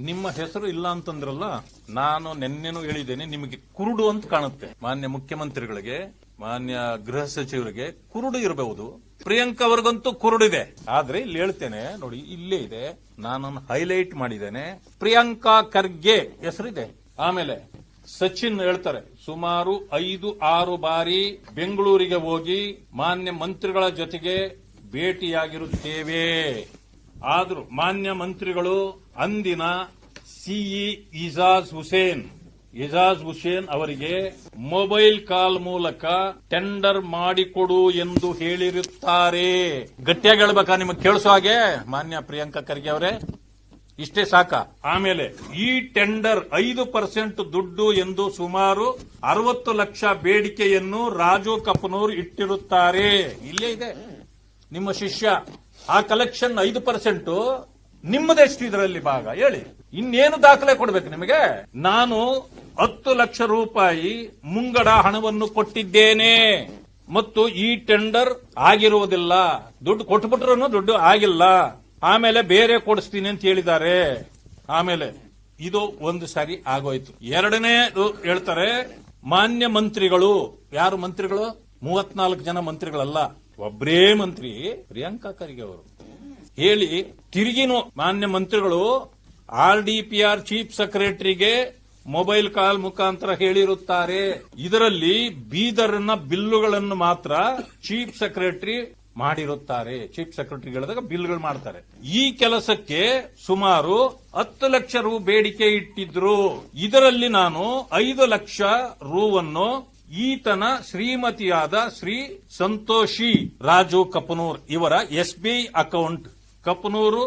ನಿಮ್ಮ ಹೆಸರು ಇಲ್ಲ ಅಂತಂದ್ರಲ್ಲ, ನಾನು ನಿನ್ನೆನೂ ಹೇಳಿದ್ದೇನೆ, ನಿಮಗೆ ಕುರುಡು ಅಂತ ಕಾಣುತ್ತೆ. ಮಾನ್ಯ ಮುಖ್ಯಮಂತ್ರಿಗಳಿಗೆ, ಮಾನ್ಯ ಗೃಹ ಸಚಿವರಿಗೆ ಕುರುಡು ಇರಬಹುದು. ಪ್ರಿಯಾಂಕಾ ಅವ್ರಿಗಂತೂ ಕುರುಡಿದೆ. ಆದ್ರೆ ಇಲ್ಲಿ ಹೇಳ್ತೇನೆ, ನೋಡಿ, ಇಲ್ಲೇ ಇದೆ. ನಾನು ಹೈಲೈಟ್ ಮಾಡಿದ್ದೇನೆ. ಪ್ರಿಯಾಂಕಾ ಖರ್ಗೆ ಹೆಸರಿದೆ. ಆಮೇಲೆ ಸಚಿನ್ ಹೇಳ್ತಾರೆ, ಸುಮಾರು ಐದು, ಆರು ಬಾರಿ ಬೆಂಗಳೂರಿಗೆ ಹೋಗಿ ಮಾನ್ಯ ಮಂತ್ರಿಗಳ ಜೊತೆಗೆ ಭೇಟಿಯಾಗಿರುತ್ತೇವೆ. ಆದ್ರೂ ಮಾನ್ಯ ಮಂತ್ರಿಗಳು ಅಂದಿನ ಸಿಇ ಇಜಾಜ್ ಹುಸೇನ್ ಇಜಾಜ್ ಹುಸೇನ್ ಅವರಿಗೆ ಮೊಬೈಲ್ ಕಾಲ್ ಮೂಲಕ ಟೆಂಡರ್ ಮಾಡಿಕೊಡು ಎಂದು ಹೇಳಿರುತ್ತಾರೆ. ಗಟ್ಟಿಯಾಗಿ ಹೇಳ್ಬೇಕಾ? ನಿಮಗೆ ಕೇಳಿಸೋ ಹಾಗೆ? ಮಾನ್ಯ ಪ್ರಿಯಾಂಕಾ ಖರ್ಗೆ ಅವರೇ, ಇಷ್ಟೇ ಸಾಕ? ಆಮೇಲೆ ಈ ಟೆಂಡರ್ ಐದು ಪರ್ಸೆಂಟ್ ದುಡ್ಡು ಎಂದು ಸುಮಾರು ಅರವತ್ತು ಲಕ್ಷ ಬೇಡಿಕೆಯನ್ನು ರಾಜು ಕಪನೂರ್ ಇಟ್ಟಿರುತ್ತಾರೆ. ಇಲ್ಲೇ ಇದೆ. ನಿಮ್ಮ ಶಿಷ್ಯ ಆ ಕಲೆಕ್ಷನ್ ಐದು ಪರ್ಸೆಂಟ್ ನಿಮ್ಮದೆಷ್ಟು ಇದರಲ್ಲಿ ಭಾಗ. ಹೇಳಿ, ಇನ್ನೇನು ದಾಖಲೆ ಕೊಡ್ಬೇಕು ನಿಮಗೆ? ನಾನು ಹತ್ತು ಲಕ್ಷ ರೂಪಾಯಿ ಮುಂಗಡ ಹಣವನ್ನು ಕೊಟ್ಟಿದ್ದೇನೆ ಮತ್ತು ಈ ಟೆಂಡರ್ ಆಗಿರುವುದಿಲ್ಲ. ದುಡ್ಡು ಕೊಟ್ಬಿಟ್ರು ದುಡ್ಡು ಆಗಿಲ್ಲ. ಆಮೇಲೆ ಬೇರೆ ಕೊಡಿಸ್ತೀನಿ ಅಂತ ಹೇಳಿದ್ದಾರೆ. ಆಮೇಲೆ ಇದು ಒಂದು ಸಾರಿ ಆಗೋಯ್ತು. ಎರಡನೇ ಹೇಳ್ತಾರೆ, ಮಾನ್ಯ ಮಂತ್ರಿಗಳು. ಯಾರು ಮಂತ್ರಿಗಳು? ಮೂವತ್ನಾಲ್ಕು ಜನ ಮಂತ್ರಿಗಳಲ್ಲ. ಒಬ್ಬರೇ ಮಂತ್ರಿ ಪ್ರಿಯಾಂಕಾ ಖರ್ಗೆ ಅವರು. ಹೇಳಿ, ತಿರುಗಿನು ಮಾನ್ಯ ಮಂತ್ರಿಗಳು, R D P R chief ಸೆಕ್ರೆಟರಿಗೆ mobile call ಮುಖಾಂತರ ಹೇಳಿರುತ್ತಾರೆ. ಇದರಲ್ಲಿ ಬೀದರ್ನ ಬಿಲ್ಲುಗಳನ್ನು ಮಾತ್ರ ಚೀಫ್ ಸೆಕ್ರೆಟರಿ ಮಾಡಿರುತ್ತಾರೆ. ಚೀಫ್ ಸೆಕ್ರೆಟರಿ ಹೇಳಿದಾಗ ಬಿಲ್ಗಳು ಮಾಡ್ತಾರೆ. ಈ ಕೆಲಸಕ್ಕೆ ಸುಮಾರು ಹತ್ತು ಲಕ್ಷ ರು ಬೇಡಿಕೆ ಇಟ್ಟಿದ್ರು. ಇದರಲ್ಲಿ ನಾನು ಐದು ಲಕ್ಷ ರೂವನ್ನು ಈತನ ಶ್ರೀಮತಿಯಾದ ಶ್ರೀ ಸಂತೋಷಿ ರಾಜು ಕಪನೂರ್ ಇವರ ಎಸ್ಬಿಐ ಅಕೌಂಟ್. ಕಪನೂರು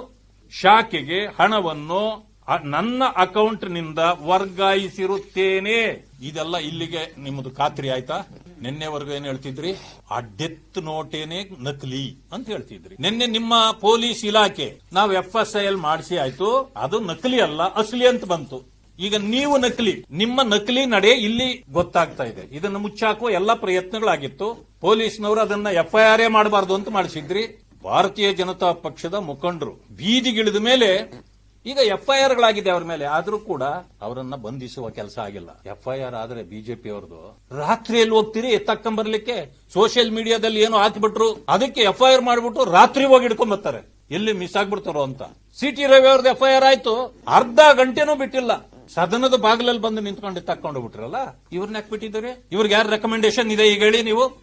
ಶಾಖೆಗೆ ಹಣವನ್ನು ನನ್ನ ಅಕೌಂಟ್ನಿಂದ ವರ್ಗಾಯಿಸಿರುತ್ತೇನೆ. ಇದೆಲ್ಲ ಇಲ್ಲಿಗೆ ನಿಮ್ಮದು ಖಾತ್ರಿ ಆಯ್ತಾ? ನಿನ್ನೆವರೆಗೂ ಏನ್ ಹೇಳ್ತಿದ್ರಿ? ಆ ಡೆತ್ ನೋಟೇನೆ ನಕಲಿ ಅಂತ ಹೇಳ್ತಿದ್ರಿ. ನಿನ್ನೆ ನಿಮ್ಮ ಪೊಲೀಸ್ ಇಲಾಖೆ, ನಾವು ಎಫ್ ಎಸ್ ಎಲ್ ಮಾಡಿಸಿ ಆಯ್ತು. ಅದು ನಕಲಿ ಅಲ್ಲ, ಅಸಲಿ ಅಂತ ಬಂತು. ಈಗ ನೀವು ನಕಲಿ, ನಿಮ್ಮ ನಕಲಿ ನಡೆ ಇಲ್ಲಿ ಗೊತ್ತಾಗ್ತಾ ಇದೆ. ಇದನ್ನು ಮುಚ್ಚಾಕುವ ಎಲ್ಲ ಪ್ರಯತ್ನಗಳಾಗಿತ್ತು. ಪೊಲೀಸ್ನವರು ಅದನ್ನ ಎಫ್ಐಆರ್ ಮಾಡಬಾರ್ದು ಅಂತ ಮಾಡಿಸಿದ್ರಿ. ಭಾರತೀಯ ಜನತಾ ಪಕ್ಷದ ಮುಖಂಡರು ಬೀದಿಗಿಳಿದ ಮೇಲೆ, ಈಗ ಎಫ್ಐಆರ್ ಗಳಾಗಿದೆ ಅವ್ರ ಮೇಲೆ. ಆದ್ರೂ ಕೂಡ ಅವರನ್ನ ಬಂಧಿಸುವ ಕೆಲಸ ಆಗಿಲ್ಲ. ಎಫ್ಐಆರ್ ಆದ್ರೆ ಬಿಜೆಪಿ ಅವ್ರದ್ದು ರಾತ್ರಿಯಲ್ಲಿ ಹೋಗ್ತೀರಿ? ಎತ್ತಕ್ಕಂಬರ್ಲಿಕ್ಕೆ ಸೋಷಿಯಲ್ ಮೀಡಿಯಾದಲ್ಲಿ ಏನೋ ಹಾಕಿಬಿಟ್ರು. ಅದಕ್ಕೆ ಎಫ್ಐಆರ್ ಮಾಡ್ಬಿಟ್ಟು ರಾತ್ರಿ ಹೋಗಿ ಹಿಡ್ಕೊಂಡ್ ಬರ್ತಾರೆ. ಎಲ್ಲಿ ಮಿಸ್ ಆಗ್ಬಿಡ್ತಾರೋ ಅಂತ. ಸಿಟಿ ರವಿ ಅವ್ರದ್ದು ಎಫ್ಐಆರ್ ಆಯ್ತು. ಅರ್ಧ ಗಂಟೆನೂ ಬಿಟ್ಟಿಲ್ಲ. ಸದನದ ಬಾಗಿಲಲ್ಲಿ ಬಂದು ನಿಂತ್ಕೊಂಡು ತಕ್ಕೊಂಡು ಬಿಟ್ರಲ್ಲ ಇವ್ರನ್ನ ಯಾಕೆ ಬಿಟ್ಟಿದ್ದಾರೆ? ಇವ್ರಿಗೆ ಯಾರು ರೆಕಮೆಂಡೇಶನ್ ಇದೆ? ಈಗ ಹೇಳಿ ನೀವು.